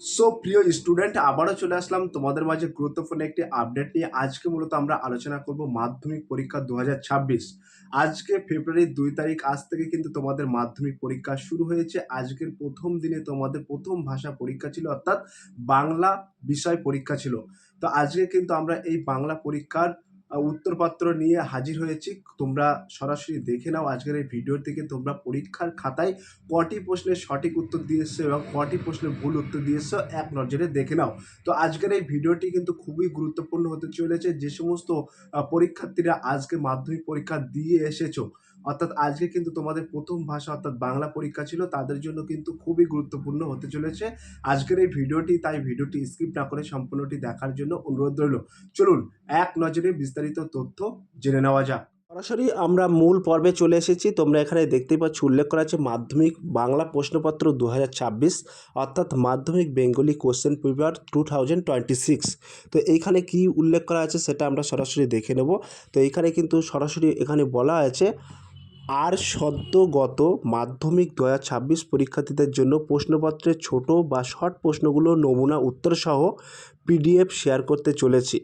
So প্রিয় student আবারও চলে আসলাম তোমাদের মাঝে গুরুত্বপূর্ণ একটি আপডেট নিয়ে। আজকে মূলত আমরা আলোচনা করব মাধ্যমিক পরীক্ষা দু হাজার ছাব্বিশ। আজকে ফেব্রুয়ারির দুই তারিখ, আজ থেকে কিন্তু তোমাদের মাধ্যমিক পরীক্ষা শুরু হয়েছে। আজকের প্রথম দিনে তোমাদের প্রথম ভাষা পরীক্ষা ছিল, অর্থাৎ বাংলা বিষয় পরীক্ষা ছিল। তো আজকে কিন্তু আমরা এই বাংলা পরীক্ষার উত্তরপত্র নিয়ে হাজির হয়েছি। তোমরা সরাসরি দেখে নাও আজকের এই ভিডিওর থেকে। তোমরা পরীক্ষার খাতায় কটি প্রশ্নের সঠিক উত্তর দিয়ে এসছো এবং কটি প্রশ্নের ভুল উত্তর দিয়ে এসছো এক নজরে দেখে নাও। তো আজকের এই ভিডিওটি কিন্তু খুবই গুরুত্বপূর্ণ হতে চলেছে। যে সমস্ত পরীক্ষার্থীরা আজকে মাধ্যমিক পরীক্ষা দিয়ে এসেছ অর্থাৎ আজকে কিন্তু তোমাদের প্রথম ভাষা অর্থাৎ বাংলা পরীক্ষা ছিল, তাদের জন্য কিন্তু খুবই গুরুত্বপূর্ণ হতে চলেছে। আজকের এই ভিডিওটি, তাই ভিডিওটি স্কিপ না করে সম্পূর্ণটি দেখার জন্য অনুরোধ রইল। চলুন, এক নজরে বিস্তারিত তথ্য জেনে নেওয়া যাক। সরাসরি আমরা মূল পর্বে চলে এসেছি। তোমরা এখানে দেখতেই পাচ্ছ, উল্লেখ করা আছে মাধ্যমিক বাংলা প্রশ্নপত্র দু হাজার ছাব্বিশ, অর্থাৎ মাধ্যমিক বেঙ্গলি কোশ্চেন পেপার টু তো এইখানে কি উল্লেখ করা আছে সেটা আমরা সরাসরি দেখে নেব। তো এইখানে কিন্তু সরাসরি এখানে বলা আছে আর সদ্যগত মাধ্যমিক দু হাজার ছাব্বিশ পরীক্ষার্থীদের জন্য প্রশ্নপত্রের ছোটো বা শর্ট প্রশ্নগুলো নমুনা উত্তরসহ পিডিএফ শেয়ার করতে চলেছি।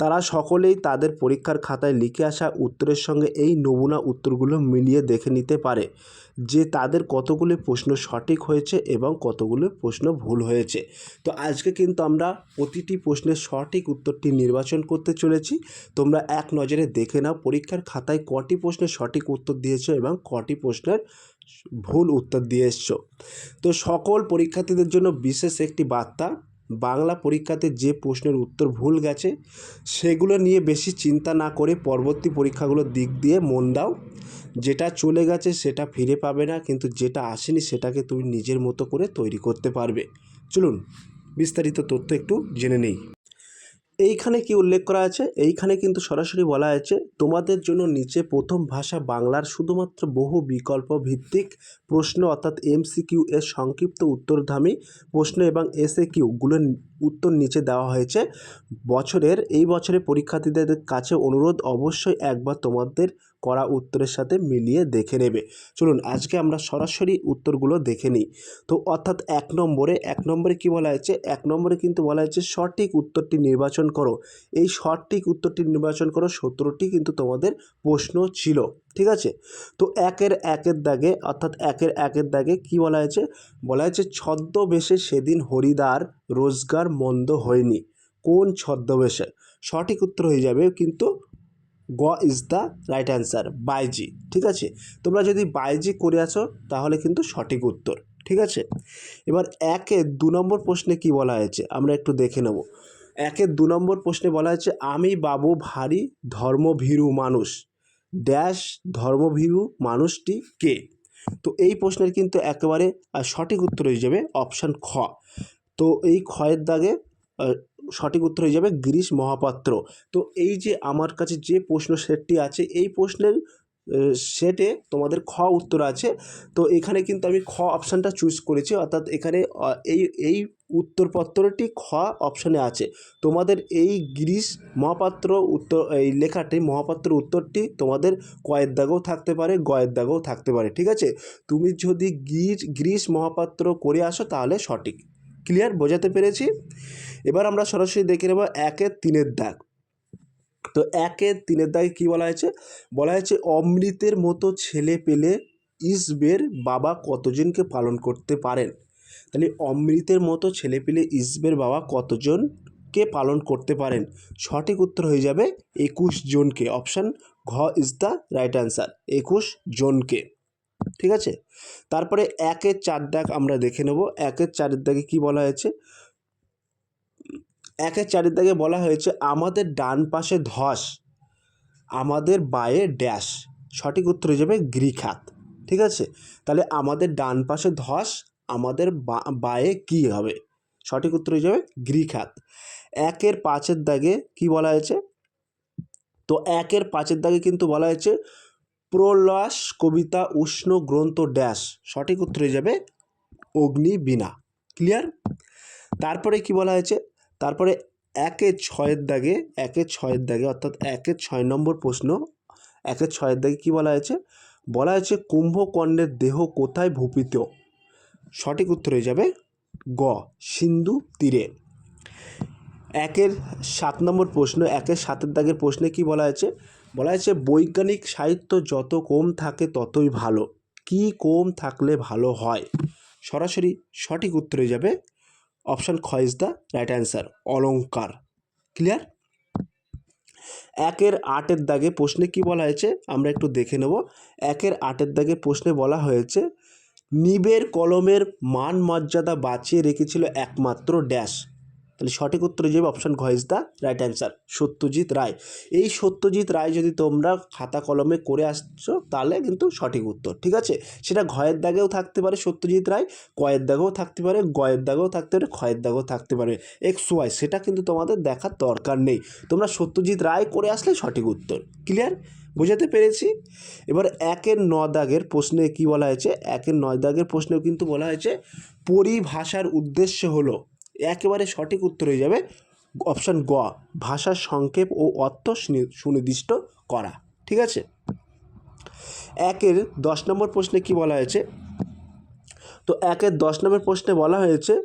তারা সকলেই তাদের পরীক্ষার খাতায় লিখে আসা উত্তরের সঙ্গে এই নমুনা উত্তরগুলো মিলিয়ে দেখে নিতে পারে, যে তাদের কতগুলি প্রশ্ন সঠিক হয়েছে এবং কতগুলো প্রশ্ন ভুল হয়েছে। তো আজকে কিন্তু আমরা প্রতিটি প্রশ্নের সঠিক উত্তরটি নির্বাচন করতে চলেছি। তোমরা এক নজরে দেখে নাও পরীক্ষার খাতায় কটি প্রশ্নের সঠিক উত্তর দিয়েছ এবং কটি প্রশ্নের ভুল উত্তর দিয়ে এসছো তো সকল পরীক্ষার্থীদের জন্য বিশেষ একটি বার্তা বাংলা পরীক্ষাতে যে প্রশ্নের উত্তর ভুল গেছে, সেগুলো নিয়ে বেশি চিন্তা না করে পরবর্তী পরীক্ষাগুলোর দিক দিয়ে মন দাও। যেটা চলে গেছে সেটা ফিরে পাবে না, কিন্তু যেটা আসেনি সেটাকে তুমি নিজের মতো করে তৈরি করতে পারবে। চলুন, বিস্তারিত তথ্য একটু জেনে নেই। এইখানে কি উল্লেখ করা আছে? এইখানে কিন্তু সরাসরি বলা আছে, তোমাদের জন্য নিচে প্রথম ভাষা বাংলার শুধুমাত্র বহু বিকল্প ভিত্তিক প্রশ্ন অর্থাৎ এমসিকিউ এর সংক্ষিপ্ত উত্তরধামী প্রশ্ন এবং এসএ কিউগুলোর উত্তর নিচে দেওয়া হয়েছে। বছরের, এই বছরে পরীক্ষার্থীদের কাছে অনুরোধ, অবশ্যই একবার তোমাদের করা উত্তরের সাথে মিলিয়ে দেখে নেবে। চলুন, আজকে আমরা সরাসরি উত্তরগুলো দেখে নিই। তো অর্থাৎ এক নম্বরে এক নম্বরে কি বলা হয়েছে? এক নম্বরে কিন্তু বলা হয়েছে, সঠিক উত্তরটি নির্বাচন করো। এই সঠিক উত্তরটি নির্বাচন করো সতেরোটি কিন্তু তোমাদের প্রশ্ন ছিল, ঠিক আছে? তো একের একের দাগে, অর্থাৎ একের একের দাগে কি বলা হয়েছে? বলা হয়েছে, ছদ্মবেশে সেদিন হরিদার রোজগার মন্দ হয়নি। কোন ছদ্মবেশে? সঠিক উত্তর হয়ে যাবে কিন্তু গ ইজ দ্য রাইট অ্যান্সার বাইজি ঠিক আছে? তোমরা যদি বাইজি করে আসো তাহলে কিন্তু সঠিক উত্তর, ঠিক আছে? এবার একে দু নম্বর প্রশ্নে কি বলা হয়েছে? আমরা একটু দেখে নেব। একের দু নম্বর প্রশ্নে বলা হয়েছে, আমি বাবু ভারী ধর্মভীরু মানুষ। ড্যাশ ধর্মভীরু মানুষটি কে? তো এই প্রশ্নের কিন্তু একেবারে সঠিক উত্তর হয়ে যাবে অপশান খ। তো এই খয়ের দাগে সঠিক উত্তর হয়ে যাবে গিরিশ মহাপাত্র। তো এই যে আমার কাছে যে প্রশ্ন সেটটি আছে, এই প্রশ্নের সেটে তোমাদের খ উত্তর আছে। তো এখানে কিন্তু আমি খ অপশানটা চুজ করেছি, অর্থাৎ এখানে এই এই উত্তরপত্রটি খ অপশানে আছে। তোমাদের এই গিরিশ মহাপাত্র উত্তর, এই লেখাটি, মহাপাত্র উত্তরটি তোমাদের কয়ের দাগেও থাকতে পারে, গয়ের দাগেও থাকতে পারে, ঠিক আছে? তুমি যদি গির গ্রিস মহাপাত্র করে আসো তাহলে সঠিক। ক্লিয়ার বোঝাতে পেরেছি। এবার আমরা সরাসরি দেখে নেব একের তিনের দাগ। তো একের তিনের দাগে কী বলা হয়েছে? বলা হয়েছে অমৃতের মতো ছেলে পেলে ইসবের বাবা কতজনকে পালন করতে পারেন? তাহলে অমৃতের মতো ছেলে পেলে ইসবের বাবা কতজনকে পালন করতে পারেন? সঠিক উত্তর হয়ে যাবে একুশ জনকে। অপশান ঘ ইজ দ্য রাইট অ্যান্সার। একুশ জনকে। ঠিক আছে? তারপরে একের চার দাগ আমরা দেখে নেব। একের চারের দাগে কী বলা হয়েছে? একের চারের দাগে বলা হয়েছে আমাদের ডান পাশে ধস, আমাদের বায়ে ড্যাশ। সঠিক উত্তর যাবে গৃখাত ঠিক আছে? তাহলে আমাদের ডান পাশে ধস, আমাদের বায়ে কি হবে? সঠিক উত্তর হয়ে যাবে গৃখাত একের পাঁচের দাগে কি বলা হয়েছে? তো একের পাঁচের দাগে কিন্তু বলা হয়েছে প্রলাস কবিতা উষ্ণ গ্রন্থ ড্যাশ। সঠিক উত্তর হয়ে যাবে অগ্নিবীণা ক্লিয়ার তারপরে কি বলা হয়েছে? তারপরে একে ছয়ের দাগে একের ছয়ের দাগে, অর্থাৎ একের ছয় নম্বর প্রশ্ন একের ছয়ের দাগে কি বলা হয়েছে? বলা হয়েছে কুম্ভকর্ণের দেহ কোথায় ভূপিত? সঠিক উত্তর হয়ে যাবে গ, সিন্ধু তীরে। একের সাত নম্বর প্রশ্ন, একের সাতের দাগের প্রশ্নে কি বলা আছে বলা হয়েছে, বৈজ্ঞানিক সাহিত্য যত কম থাকে ততই ভালো। কি কম থাকলে ভালো হয়? সরাসরি সঠিক উত্তরে যাবে অপশান খ ইজ দ্য রাইট অ্যান্সার অলঙ্কার ক্লিয়ার একের আটের দাগে প্রশ্নে কি বলা হয়েছে? আমরা একটু দেখে নেব। একের আটের দাগে প্রশ্নে বলা হয়েছে, নিবের কলমের মান মর্যাদা বাঁচিয়ে রেখেছিল একমাত্র ড্যাশ। তাহলে সঠিক উত্তর যাবে অপশান ঘ is the right answer Satyajit Ray. এই সত্যজিৎ রায় যদি তোমরা খাতা কলমে করে আসছো, তাহলে কিন্তু সঠিক উত্তর, ঠিক আছে? সেটা ঘয়ের দাগেও থাকতে পারে সত্যজিৎ রায়, কয়ের দাগেও থাকতে পারে, গয়ের দাগেও থাকতে পারে ক্ষয়ের দাগেও থাকতে পারে। এক্স ওয়াই সেটা কিন্তু তোমাদের দেখার দরকার নেই। তোমরা সত্যজিৎ রায় করে আসলে সঠিক উত্তর ক্লিয়ার বোঝাতে পেরেছি? এবার একের ন দাগের প্রশ্নে কি বলা হয়েছে? একের নয় দাগের প্রশ্নেও কিন্তু বলা হয়েছে, পরিভাষার উদ্দেশ্য হলো একেবারে সঠিক উত্তর হয়ে যাবে অপশান গ ভাষার সংক্ষেপ ও অর্থ সুনি- সুনির্দিষ্ট করা, ঠিক আছে? একের দশ নম্বর প্রশ্নে কি বলা হয়েছে? তো একের দশ নম্বর প্রশ্নে বলা হয়েছে,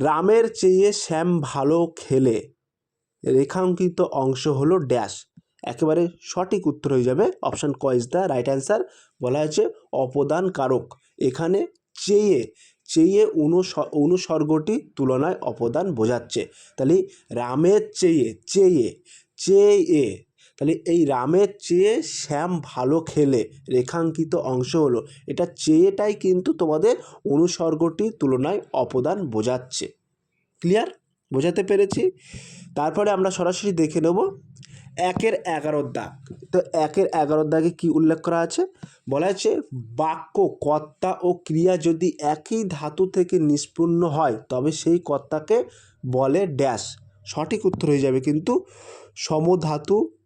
রামের চেয়ে শ্যাম ভালো খেলে, রেখাঙ্কিত অংশ হলো ড্যাশ একেবারে সঠিক উত্তর হয়ে যাবে অপশান ক ইজ দ্য রাইট অ্যান্সার বলা হয়েছে অপদান কারক এখানে চেয়ে চেয়ে অনুস, অনুসর্গটি তুলনায় অপদান বোঝাচ্ছে। তাহলে রামের চেয়ে চেয়ে চেয়ে, তাহলে এই রামের চেয়ে শ্যাম ভালো খেলে, রেখাঙ্কিত অংশ হলো, এটা চেয়েটাই কিন্তু তোমাদের অনুসর্গটির তুলনায় অপদান বোঝাচ্ছে। ক্লিয়ার? বোঝাতে পেরেছি? তারপরে আমরা সরাসরি দেখে নেব। একের এগারোর দাগ। তো একের এগারো দাগে কি উল্লেখ করা আছে? বলা আছে, বাক্য, কর্তা ও ক্রিয়া যদি একই ধাতু থেকে নিষ্পন্ন হয়, তবে সেই কর্তাকে বলে ড্যাশ। সঠিক উত্তর হয়ে যাবে কিন্তু সমধাতু,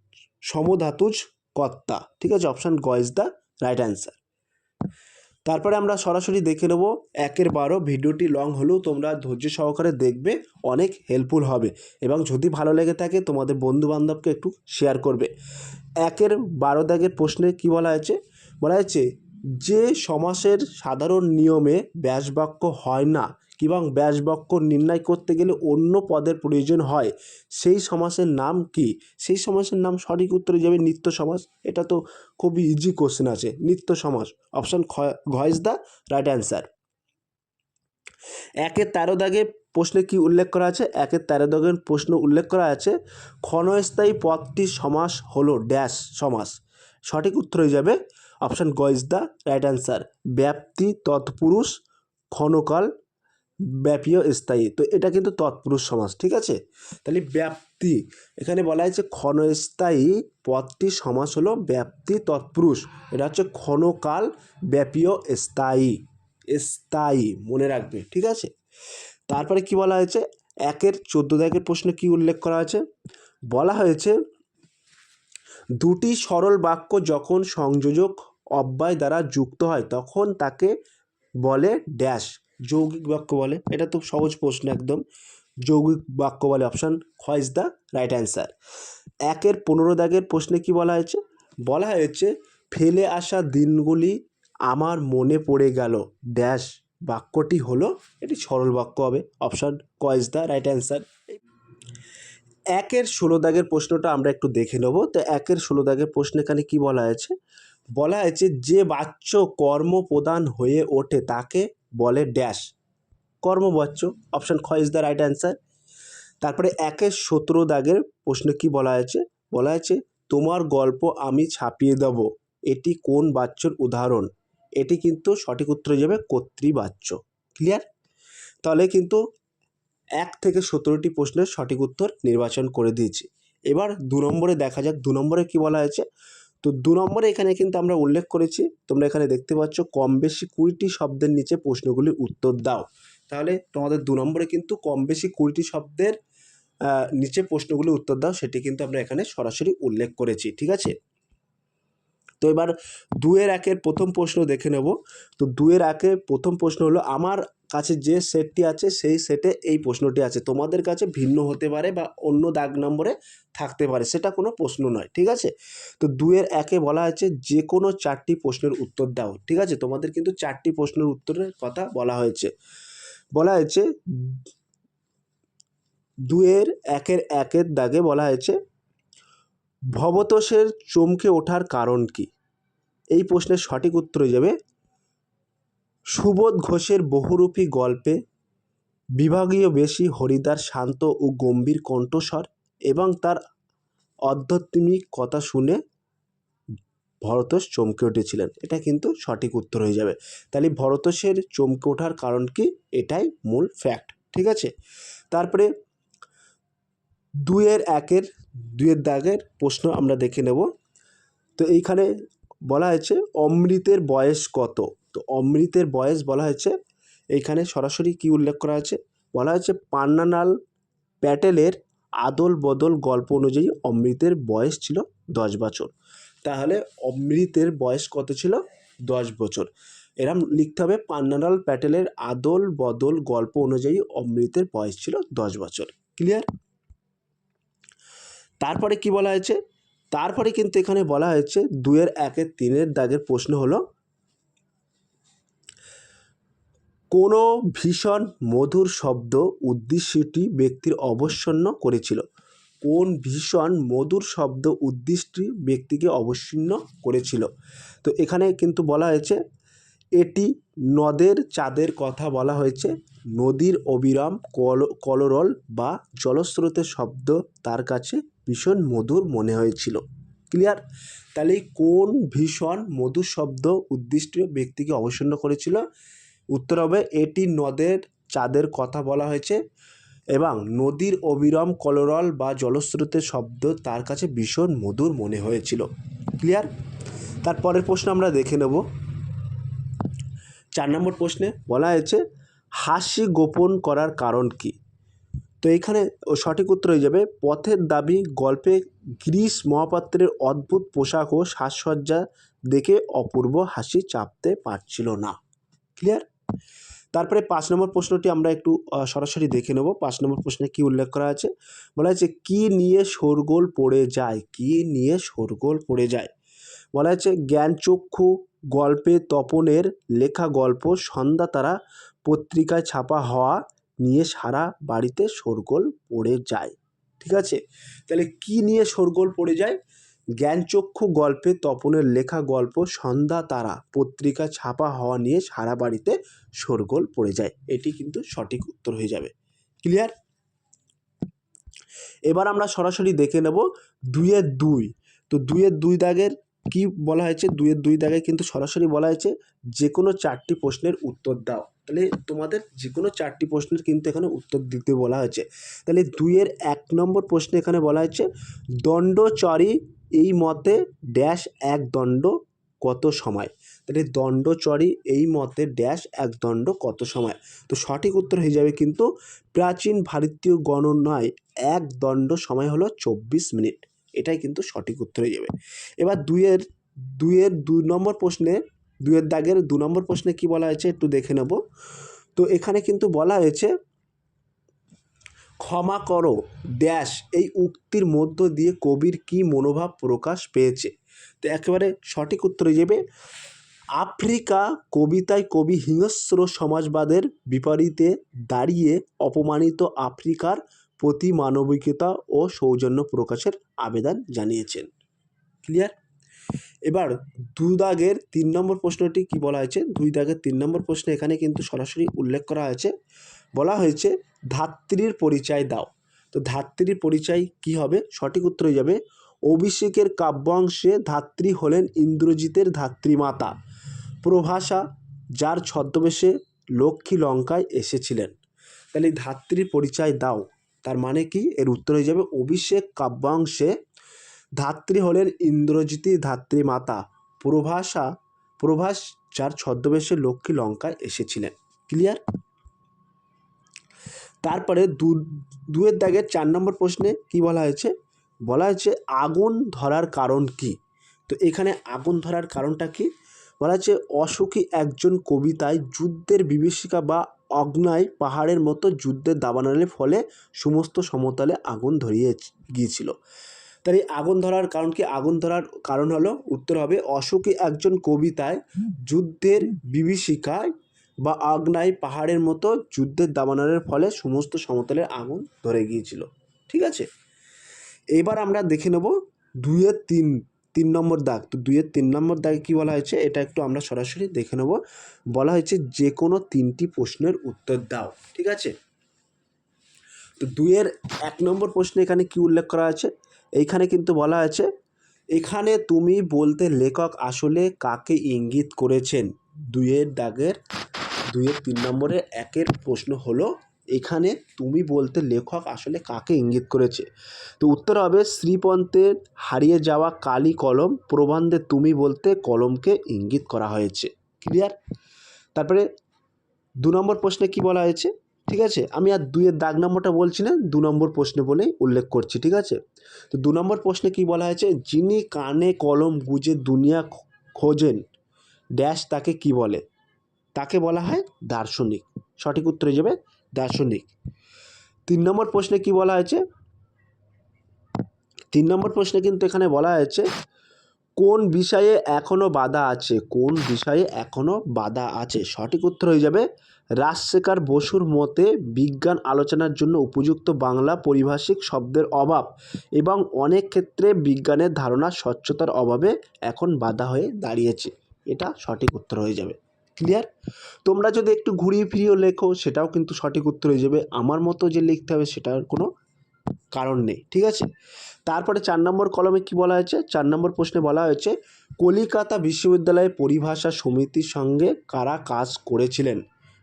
সমধাতুজ কর্তা। ঠিক আছে, অপশান গ ইজ দ্য রাইট অ্যান্সার। তারপরে আমরা সরাসরি দেখে নেব একের বারো, ভিডিওটি লং হলেও তোমরা ধৈর্য সহকারে দেখবে, অনেক হেল্পফুল হবে। এবং যদি ভালো লেগে থাকে, তোমাদের বন্ধুবান্ধবকে একটু শেয়ার করবে। একের বারো দাগের প্রশ্নে কি বলা হয়েছে? বলা হয়েছে, যে সমাসের সাধারণ নিয়মে ব্যাসবাক্য হয় না এবং ব্যাসবাক্য নির্ণয় করতে গেলে অন্য পদের প্রয়োজন হয়। সেই সমাসের নাম কি? সেই সমাসের নাম সঠিক উত্তরে যাবে নিত্য সমাস। এটা তো খুবই ইজি কোশ্চেন আছে। নিত্য সমাস। অপশান ঘ ইজ দ্য রাইট অ্যান্সার একের তেরো দাগে প্রশ্নে কি উল্লেখ করা আছে? একের তেরো দাগের প্রশ্ন উল্লেখ করা আছে, ক্ষণস্থায়ী পদটি সমাস হলো ড্যাশ সমাস। সঠিক উত্তর হয়ে যাবে অপশান গ ইজ দ্য রাইট অ্যান্সার ব্যাপ্তি তৎপুরুষ, ক্ষণকাল ব্যাপীয় স্থায়ী। তো এটা কিন্তু তৎপুরুষ সমাস ঠিক আছে? তাহলে ব্যাপ্তি, এখানে বলা হয়েছে ক্ষণস্থায়ী পদটি সমাস হলো ব্যাপ্তি তৎপুরুষ। এটা হচ্ছে ক্ষণকাল ব্যাপীয় স্থায়ী স্থায়ী, মনে রাখবে, ঠিক আছে? তারপরে কি বলা হয়েছে? একের, চোদ্দ দাগের প্রশ্নে কি উল্লেখ করা হয়েছে? বলা হয়েছে, দুটি সরল বাক্য যখন সংযোজক অব্যয় দ্বারা যুক্ত হয়, তখন তাকে বলে ড্যাশ। যৌগিক বাক্য বলে। এটা তো সহজ প্রশ্ন একদম। যৌগিক বাক্য বলে অপশান খ ইজ দ্য রাইট অ্যান্সার একের পনেরো দাগের প্রশ্নে কি বলা হয়েছে? বলা হয়েছে, ফেলে আসা দিনগুলি আমার মনে পড়ে গেল। ড্যাশ, বাক্যটি হলো, এটি সরল বাক্য হবে। অপশান ক ইজ দ্য রাইট অ্যান্সার একের ষোলো দাগের প্রশ্নটা আমরা একটু দেখে নেব। তো একের ষোলো দাগের প্রশ্ন এখানে কী বলা হয়েছে? বলা হয়েছে, যে বাচ্য কর্ম প্রদান হয়ে ওঠে তাকে বলে ড্যাশ। কর্মবাচ্য অপশান খ ইজ দ্য রাইট অ্যান্সার তারপরে একের সতেরো দাগের প্রশ্নে কি বলা হয়েছে? বলা হয়েছে, তোমার গল্প আমি ছাপিয়ে দেব। এটি কোন বাচ্যর উদাহরণ? এটি কিন্তু সঠিক উত্তর যাবে কর্তৃবাচ্য। ক্লিয়ার তাহলে কিন্তু এক থেকে সতেরোটি প্রশ্নের সঠিক উত্তর নির্বাচন করে দিয়েছি। এবার দু নম্বরে দেখা যাক, দু নম্বরে কি বলা হয়েছে? তো দু নম্বরে এখানে কিন্তু আমরা উল্লেখ করেছি, তোমরা এখানে দেখতে পাচ্ছ কম বেশি কুড়িটি শব্দের নিচে প্রশ্নগুলির উত্তর দাও। তাহলে তোমাদের দু নম্বরে কিন্তু কম বেশি কুড়িটি শব্দের নিচে প্রশ্নগুলির উত্তর দাও, সেটি কিন্তু আমরা এখানে সরাসরি উল্লেখ করেছি, ঠিক আছে? তো এবার দুয়ের একের প্রথম প্রশ্ন দেখে নেব। তো দুয়ের একের প্রথম প্রশ্ন হলো, আমার কাছে যে সেটটি আছে, সেই সেটে এই প্রশ্নটি আছে। তোমাদের কাছে ভিন্ন হতে পারে বা অন্য দাগ নম্বরে থাকতে পারে, সেটা কোনো প্রশ্ন নয়, ঠিক আছে? তো দুয়ের একে বলা আছে যে কোনো চারটি প্রশ্নের উত্তর দাও, ঠিক আছে? তোমাদের কিন্তু চারটি প্রশ্নের উত্তরের কথা বলা হয়েছে। বলা হয়েছে দুয়ের একের একের দাগে বলা হয়েছে, ভবতোষের চমকে ওঠার কারণ কি? এই প্রশ্নের সঠিক উত্তর হয়ে যাবে সুবোধ ঘোষের বহুরূপী গল্পে বিভাগীয় বেশি হরিদার শান্ত ও গম্ভীর কণ্ঠস্বর এবং তার আধ্যাত্মিক কথা শুনে ভরতোষ চমকে উঠেছিলেন। এটা কিন্তু সঠিক উত্তর হয়ে যাবে। তাহলে ভরতোষের চমকে ওঠার কারণ কি? এটাই মূল ফ্যাক্ট ঠিক আছে? তারপরে দুইয়ের একের, দুইয়ের দাগের প্রশ্ন আমরা দেখে নেব। তো এইখানে বলা হয়েছে, অমৃতের বয়স কত? তো অমৃতের বয়স বলা হয়েছে, এইখানে সরাসরি কি উল্লেখ করা আছে বলা হয়েছে পান্নালাল প্যাটেলের আদল বদল গল্প অনুযায়ী অমৃতের বয়স ছিল দশ বছর। তাহলে অমৃতের বয়স কত ছিল? দশ বছর। এরম লিখতে হবে পান্নালাল প্যাটেলের আদল বদল গল্প অনুযায়ী অমৃতের বয়স ছিল দশ বছর। ক্লিয়ার তারপরে কি বলা হয়েছে? তারপরে কিন্তু এখানে বলা হয়েছে, দুয়ের একের তিনের দাগের প্রশ্ন হলো কোনো ভীষণ মধুর শব্দ উদ্দেশ্যটি ব্যক্তির অবসন্ন করেছিল। কোন ভীষণ মধুর শব্দ উদ্দেশ্যটি ব্যক্তিকে অবসন্ন করেছিল? তো এখানে কিন্তু বলা হয়েছে, এটি নদের চাঁদের কথা বলা হয়েছে। নদীর অবিরাম কল, কলরল বা জলস্রোতের শব্দ তার কাছে ভীষণ মধুর মনে হয়েছিল। ক্লিয়ার? তাহলে কোন ভীষণ মধুর শব্দ উদ্দিষ্ট ব্যক্তিকে অবসন্ন করেছিল? উত্তর হবে, এটি নদের চাঁদের কথা বলা হয়েছে এবং নদীর অবিরাম কলরল বা জলস্রোতের শব্দ তার কাছে ভীষণ মধুর মনে হয়েছিল। ক্লিয়ার তারপরের প্রশ্ন আমরা দেখে নেব। চার নম্বর প্রশ্নে বলা হয়েছে, হাসি গোপন করার কারণ কি? তো এখানে সঠিক উত্তর হয়ে যাবে, পথের দাবি গল্পে গিরিশ মহাপাত্রের অদ্ভুত পোশাক ও সাজসজ্জা দেখে অপূর্ব হাসি চাপতে পারছিল না। ক্লিয়ার তারপরে পাঁচ নম্বর প্রশ্নটি আমরা একটু সরাসরি দেখে নেব। পাঁচ নম্বর প্রশ্নে কি উল্লেখ করা আছে? বলা হয়েছে, কি নিয়ে শোরগোল পড়ে যায়? কি নিয়ে শোরগোল পড়ে যায়? বলা হয়েছে, জ্ঞানচক্ষু গল্পে তপনের লেখা গল্প সন্ধ্যা তারা পত্রিকায় ছাপা হওয়া নিয়ে সারা বাড়িতে শোরগোল পড়ে যায়। ঠিক আছে? তাহলে কি নিয়ে শোরগোল পড়ে যায়? জ্ঞানচক্ষু গল্পে তপনের লেখা গল্প সন্ধ্যা তারা পত্রিকা ছাপা হওয়া নিয়ে সারা বাড়িতে শোরগোল পড়ে যায়। এটি কিন্তু সঠিক উত্তর হয়ে যাবে। ক্লিয়ার? এবার আমরা সরাসরি দেখে নেব দুইয়ের দুই। তো দুইয়ের দুই দাগের কি বলা হয়েছে? দুইয়ের দুই দাগে কিন্তু সরাসরি বলা হয়েছে যে কোনো চারটি প্রশ্নের উত্তর দাও। তাহলে তোমাদের যে কোনো চারটি প্রশ্নের কিন্তু এখানে উত্তর দিতে বলা হয়েছে। তাহলে দুইয়ের এক নম্বর প্রশ্নে এখানে বলা হয়েছে, দণ্ডচরি এই মতে ড্যাশ এক দণ্ড কত সময়? তাহলে দণ্ডচরি এই মতে ড্যাশ এক দণ্ড কত সময়? তো সঠিক উত্তর হয়ে যাবে কিন্তু প্রাচীন ভারতীয় গণনায় এক দণ্ড সময় হলো চব্বিশ মিনিট। এটাই কিন্তু সঠিক উত্তর হয়ে যাবে। এবার দুইয়ের দুইয়ের দু নম্বর প্রশ্নে, দুইয়ের দাগের দু নম্বর প্রশ্নে কি বলা হয়েছে একটু দেখে নেব। তো এখানে কিন্তু বলা হয়েছে ক্ষমা করো। ড্যাশ এই উক্তির মধ্য দিয়ে কবির কি মনোভাব প্রকাশ পেয়েছে? তো একেবারে সঠিক উত্তর যাবে, আফ্রিকা কবিতায় কবি হিংস্র সমাজবাদের বিপরীতে দাঁড়িয়ে অপমানিত আফ্রিকার প্রতি মানবিকতা ও সৌজন্য প্রকাশের আবেদন জানিয়েছেন। ক্লিয়ার? এবার দুই দাগের তিন নম্বর প্রশ্নটি কি বলা হয়েছে? দুই দাগের তিন নম্বর প্রশ্নে এখানে কিন্তু সরাসরি উল্লেখ করা হয়েছে। বলা হয়েছে, ধাত্রীর পরিচয় দাও। তো ধাত্রীর পরিচয় কি হবে? সঠিক উত্তর হয়ে যাবে, অভিষেকের কাব্যাংশে ধাত্রী হলেন ইন্দ্রজিতের ধাত্রীমাতা। প্রভাষা, যার ছদ্মবেশে লক্ষ্মী লঙ্কায় এসেছিলেন। তাহলে ধাত্রীর পরিচয় দাও, তার মানে কি? এর উত্তর হয়ে যাবে, অভিষেক কাব্যাংশে ধাত্রী হলেন ইন্দ্রজিৎ ধাত্রী মাতা প্রভাষা প্রভাস যার ছদ্মবেশে লক্ষ্মী লঙ্কায় এসেছিলেন। ক্লিয়ার? তারপরে দু, দুয়ের দাগের চার নম্বর প্রশ্নে কি বলা হয়েছে? বলা হয়েছে আগুন ধরার কারণ কি? তো এখানে আগুন ধরার কারণটা কি? বলা হচ্ছে অসুখী একজন কবিতায় যুদ্ধের বিভীষিকা বা অগ্নায় পাহাড়ের মতো যুদ্ধের দাবানলের ফলে সমস্ত সমতলে আগুন ধরিয়ে গিয়েছিল। এই আগুন ধরার কারণ কি? আগুন ধরার কারণ হলো, উত্তর হবে অশোকে একজন কবিতায় যুদ্ধের বিভীষিকায় বা আগ্নাই পাহাড়ের মতো যুদ্ধের দাবানলের ফলে সমস্ত সমতলের আগুন ধরে গিয়েছিল। ঠিক আছে? এবার আমরা দেখে নেব দুইয়ের তিন তিন নম্বর দাগ। তো দুইয়ের তিন নম্বর দাগে কী বলা হয়েছে? এটা একটু আমরা সরাসরি দেখে নেব। বলা হয়েছে যে কোনো তিনটি প্রশ্নের উত্তর দাও। ঠিক আছে? তো দুইয়ের এক নম্বর প্রশ্নে এখানে কি উল্লেখ করা আছে? এইখানে কিন্তু বলা আছে, এখানে তুমি বলতে লেখক আসলে কাকে ইঙ্গিত করেছেন? দুইয়ের দাগের দুইয়ের তিন নম্বরের একের প্রশ্ন হলো, এখানে তুমি বলতে লেখক আসলে কাকে ইঙ্গিত করেছে? তো উত্তর হবে শ্রীপন্থের হারিয়ে যাওয়া কালি কলম, প্রবন্ধে তুমি বলতে কলমকে ইঙ্গিত করা হয়েছে। ক্লিয়ার তারপরে দু নম্বর প্রশ্নে কি বলা হয়েছে? ঠিক আছে, আমি আর দুইয়ের দাগ নম্বরটা বলছি না, দু নম্বর প্রশ্নে বলেই উল্লেখ করছি, ঠিক আছে? তো দু নম্বর প্রশ্নে কি বলা হয়েছে? যিনি কানে কলম গুজে দুনিয়া খোঁজেন, ড্যাশ তাকে কি বলে? তাকে বলা হয় দার্শনিক। সঠিক উত্তর হয়ে যাবে দার্শনিক। তিন নম্বর প্রশ্নে কি বলা হয়েছে? তিন নম্বর প্রশ্নে কিন্তু এখানে বলা হয়েছে, কোন বিষয়ে এখনও বাধা আছে? কোন বিষয়ে এখনও বাধা আছে? সঠিক উত্তর হয়ে যাবে, রাজশেখর বসুর মতে বিজ্ঞান আলোচনার জন্য উপযুক্ত বাংলা পরিভাষিক শব্দের অভাব এবং অনেক ক্ষেত্রে বিজ্ঞানের ধারণা স্বচ্ছতার অভাবে এখন বাধা হয়ে দাঁড়িয়েছে। এটা সঠিক উত্তর হয়ে যাবে। ক্লিয়ার তোমরা যদি একটু ঘুরিয়ে ফিরিয়েও লেখো, সেটাও কিন্তু সঠিক উত্তর হয়ে যাবে। আমার মতো যে লিখতে হবে, সেটার কোনো কারণ নেই, ঠিক আছে? তারপরে চার নম্বর কলমে কি বলা হয়েছে? চার নম্বর প্রশ্নে বলা হয়েছে, কলিকাতা বিশ্ববিদ্যালয়ের পরিভাষা সমিতির সঙ্গে কারা কাজ করেছিলেন?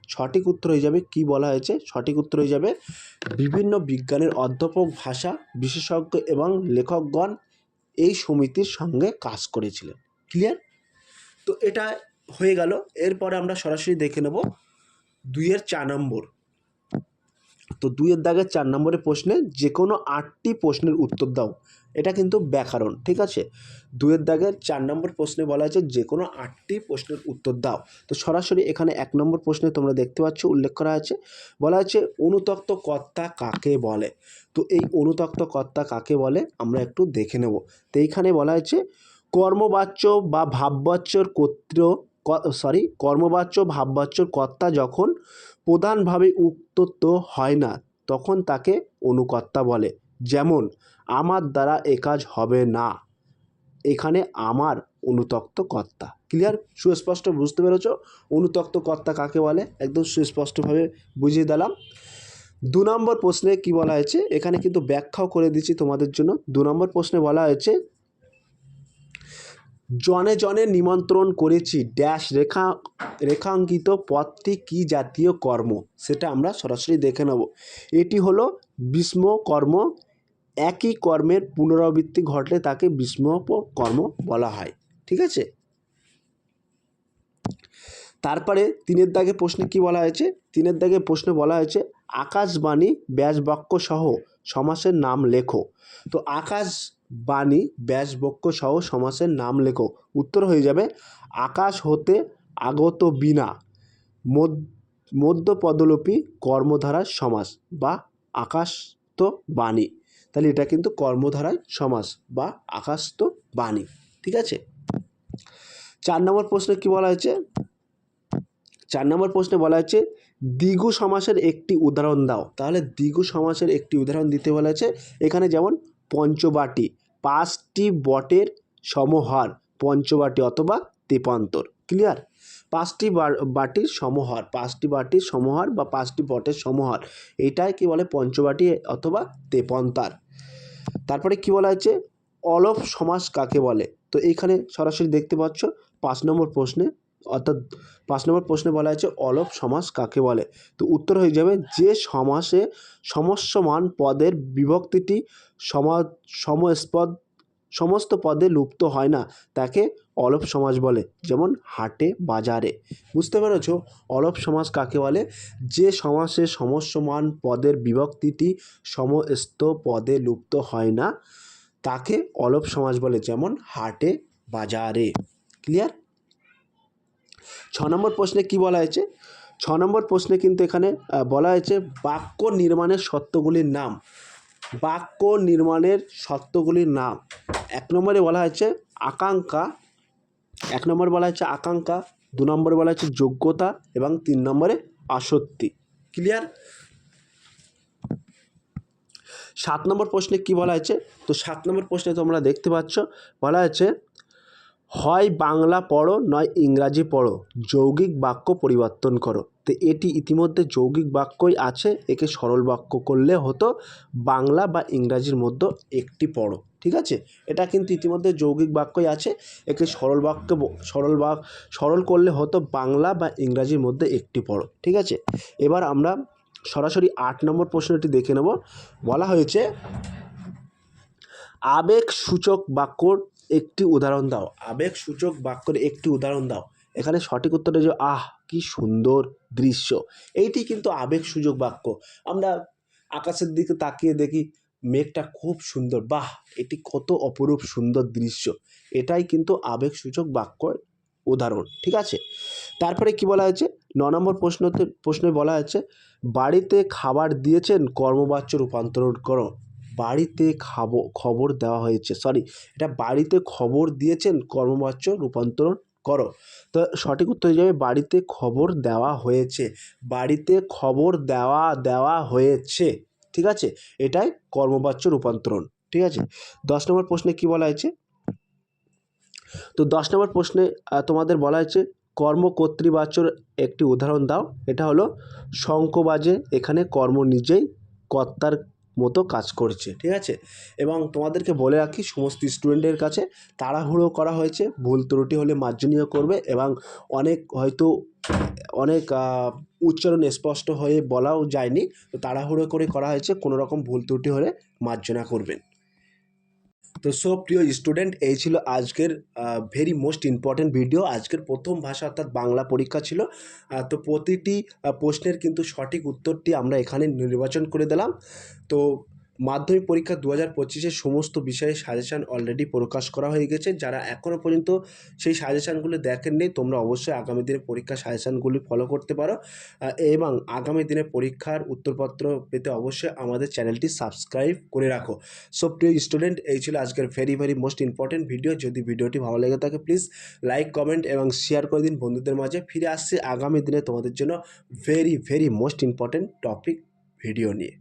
সঠিক উত্তর হয়ে যাবে কি বলা হয়েছে? সঠিক উত্তর হয়ে যাবে, বিভিন্ন বিজ্ঞানের অধ্যাপক, ভাষা বিশেষজ্ঞ এবং লেখকগণ এই সমিতির সঙ্গে কাজ করেছিলেন। ক্লিয়ার তো এটা হয়ে গেল। এরপরে আমরা সরাসরি দেখে নেব দুইয়ের চার নম্বর। তো দুইয়ের দাগের চার নম্বরের প্রশ্নে যে কোনো আটটি প্রশ্নের উত্তর দাও। এটা কিন্তু ব্যাকরণ, ঠিক আছে? দুইয়ের দাগের চার নম্বর প্রশ্নে বলা আছে যে কোনো আটটি প্রশ্নের উত্তর দাও। তো সরাসরি এখানে এক নম্বর প্রশ্নে তোমরা দেখতে পাচ্ছ, উল্লেখ করা আছে, বলা আছে অনুতপ্ত কর্তা কাকে বলে? তো এই অনুতপ্ত কর্তা কাকে বলে? আমরা একটু দেখে নেব। তো এইখানে বলা আছে কর্মবাচ্য বা ভাববাচ্যর কর্তৃ সরি কর্মবাচ্য ভাববাচ্যর কর্তা যখন প্রধানভাবে উক্তত্ব হয় না, তখন তাকে অনুকর্তা বলে। যেমন, আমার দ্বারা এ কাজ হবে না। এখানে আমার অনুতক্ত কর্তা। ক্লিয়ার সুস্পষ্ট, বুঝতে পেরেছ? অনুতক্ত কর্তা কাকে বলে? একদম সুস্পষ্টভাবে বুঝিয়ে দিলাম। দু নম্বর প্রশ্নে কি বলা হয়েছে? এখানে কিন্তু ব্যাখ্যাও করে দিচ্ছি তোমাদের জন্য। দু নম্বর প্রশ্নে বলা হয়েছে জনে জনে নিমন্ত্রণ করেছি। ড্যাশ রেখা, রেখাঙ্কিত পথটি কী জাতীয় কর্ম? সেটা আমরা সরাসরি দেখে নেব। এটি হলো বিস্ম কর্ম। একই কর্মের পুনরাবৃত্তি ঘটলে তাকে বিস্মপ কর্ম বলা হয়। ঠিক আছে? তারপরে তিনের দাগে প্রশ্নে কি বলা হয়েছে? তিনের দাগে প্রশ্নে বলা হয়েছে আকাশবাণী ব্যাসবাক্য সহ সমাসের নাম লেখো। তো আকাশ আকাশবাণী ব্যাসবাক্য সহ সমাসের নাম লেখো। উত্তর হয়ে যাবে, আকাশ হতে আগত বিনা মধ্য- মধ্য পদলোপী কর্মধারার সমাস বা আকাশত বাণী তাহলে এটা কিন্তু কর্মধারায় সমাস বা আকাশত বাণী ঠিক আছে? চার নম্বর প্রশ্নে কি বলা হয়েছে? চার নম্বর প্রশ্নে বলা হয়েছে দ্বিগু সমাসের একটি উদাহরণ দাও। তাহলে দ্বিগু সমাসের একটি উদাহরণ দিতে বলেছে, এখানে যেমন পঞ্চবাটি, পাঁচটি বটের সমহার, পঞ্চবাটি অথবা তেপান্তর ক্লিয়ার পাঁচটি বাটির সমহার, পাঁচটি বাটির সমহার বা পাঁচটি বটের সমহার, এটাই কি বলে পঞ্চবাটি অথবা তেপন্তার তারপরে কি বলা হয়েছে? অলপ সমাস কাকে বলে? তো এইখানে সরাসরি দেখতে পাচ্ছ, পাঁচ নম্বর প্রশ্নে অর্থাৎ পাঁচ নম্বর প্রশ্নে বলা হয়েছে, অলপ সমাস কাকে বলে? তো উত্তর হয়ে যাবে, যে সমাসে সমস্যমান পদের বিভক্তিটি সমা, সমস্পদ, সমস্ত পদে লুপ্ত হয় না, তাকে অলপ সমাজ বলে, যেমন হাটে, বাজারে। বুঝতে পেরেছ? অলপ সমাজ কাকে বলে? যে সমাসে সমস্যমান পদের বিভক্তিটি সমস্ত পদে লুপ্ত হয় না, তাকে অলপ সমাজ বলে, যেমন হাটে, বাজারে। ক্লিয়ার? ছ নম্বর প্রশ্নে কি বলা হয়েছে? ছ নম্বর প্রশ্নে কিন্তু এখানে বলা হয়েছে বাক্য নির্মাণের সত্যগুলির নাম। বাক্য নির্মাণের সত্যগুলির নাম। এক নম্বরে বলা হয়েছে আকাঙ্ক্ষা, এক নম্বর বলা হচ্ছে আকাঙ্ক্ষা, দু নম্বরে বলা হচ্ছে যোগ্যতা এবং তিন নম্বরে আসক্তি। ক্লিয়ার সাত নম্বর প্রশ্নে কি বলা হয়েছে? তো সাত নম্বর প্রশ্নে তোমরা দেখতে পাচ্ছ, বলা হয়েছে হয় বাংলা পড়ো, নয় ইংরাজি পড়ো। যৌগিক বাক্য পরিবর্তন করো। তো এটি ইতিমধ্যে যৌগিক বাক্যই আছে, একে সরল বাক্য করলে হতো, বাংলা বা ইংরাজির মধ্যে একটি পড়ো। ঠিক আছে? এটা কিন্তু ইতিমধ্যে যৌগিক বাক্যই আছে, একে সরল বাক্য সরল বাক সরল করলে হতো, বাংলা বা ইংরাজির মধ্যে একটি পড়ো। ঠিক আছে? এবার আমরা সরাসরি আট নম্বর প্রশ্নটি দেখে নেব। বলা হয়েছে আবেগ সূচক বাক্যর একটি উদাহরণ দাও। আবেগ সূচক বাক্যের একটি উদাহরণ দাও। এখানে সঠিক উত্তরটা যে আহ, কি সুন্দর দৃশ্য। এইটি কিন্তু আবেগ সূচক বাক্য। আমরা আকাশের দিকে তাকিয়ে দেখি, মেঘটা খুব সুন্দর। বাহ, এটি কত অপরূপ সুন্দর দৃশ্য। এটাই কিন্তু আবেগ সূচক বাক্যর উদাহরণ, ঠিক আছে? তারপরে কি বলা হয়েছে? ন নম্বর প্রশ্নতে, প্রশ্নে বলা হয়েছে, বাড়িতে খাবার দিয়েছেন, কর্মবাচ্য রূপান্তরণ করো। বাড়িতে খাব, খবর দেওয়া হয়েছে। সরি এটা বাড়িতে খবর দিয়েছেন কর্মবাচ্য রূপান্তরণ করো। তো সঠিক উত্তর হয়ে যাবে, বাড়িতে খবর দেওয়া হয়েছে। বাড়িতে খবর দেওয়া দেওয়া হয়েছে। ঠিক আছে? এটাই কর্মবাচ্য রূপান্তরণ। ঠিক আছে? দশ নম্বর প্রশ্নে কি বলা হয়েছে? তো দশ নম্বর প্রশ্নে তোমাদের বলা হয়েছে কর্মকর্তৃবাচ্যর একটি উদাহরণ দাও। এটা হলো শঙ্কবাজে এখানে কর্ম নিজেই, কর্তার মতো কাজ করছে, ঠিক আছে? এবং তোমাদেরকে বলে রাখি, সমস্ত স্টুডেন্টের কাছে তাড়াহুড়ো করা হয়েছে, ভুল ত্রুটি হলে মার্জনীয় করবে এবং অনেক হয়তো অনেক উচ্চারণ স্পষ্ট হয়ে বলাও যায়নি। তো তাড়াহুড়ো করে করা হয়েছে, কোনো রকম ভুল ত্রুটি হলে মার্জনা করবেন। তো সো প্রিয় স্টুডেন্ট এই ছিল আজকের ভেরি মোস্ট ইম্পর্ট্যান্ট ভিডিও আজকের প্রথম ভাষা অর্থাৎ বাংলা পরীক্ষা ছিল। তো প্রতিটি প্রশ্নের কিন্তু সঠিক উত্তরটি আমরা এখানে নির্বাচন করে দিলাম। তো মাধ্যমিক পরীক্ষা দু হাজার পঁচিশের সমস্ত বিষয়ে সাজেশান অলরেডি প্রকাশ করা হয়ে গেছে। যারা এখনও পর্যন্ত সেই সাজেশানগুলি দেখেননি, তোমরা অবশ্যই আগামী দিনে পরীক্ষা সাজেশানগুলি ফলো করতে পারো। এবং আগামী দিনে পরীক্ষার উত্তরপত্র পেতে অবশ্যই আমাদের চ্যানেলটি সাবস্ক্রাইব করে রাখো। সো প্রিয় স্টুডেন্ট এই ছিল আজকের very very most important video যদি ভিডিওটি ভালো লেগে থাকে প্লিজ লাইক কমেন্ট এবং শেয়ার করে দিন বন্ধুদের মাঝে। ফিরে আসছে আগামী দিনে তোমাদের জন্য very very most important topic video নিয়ে।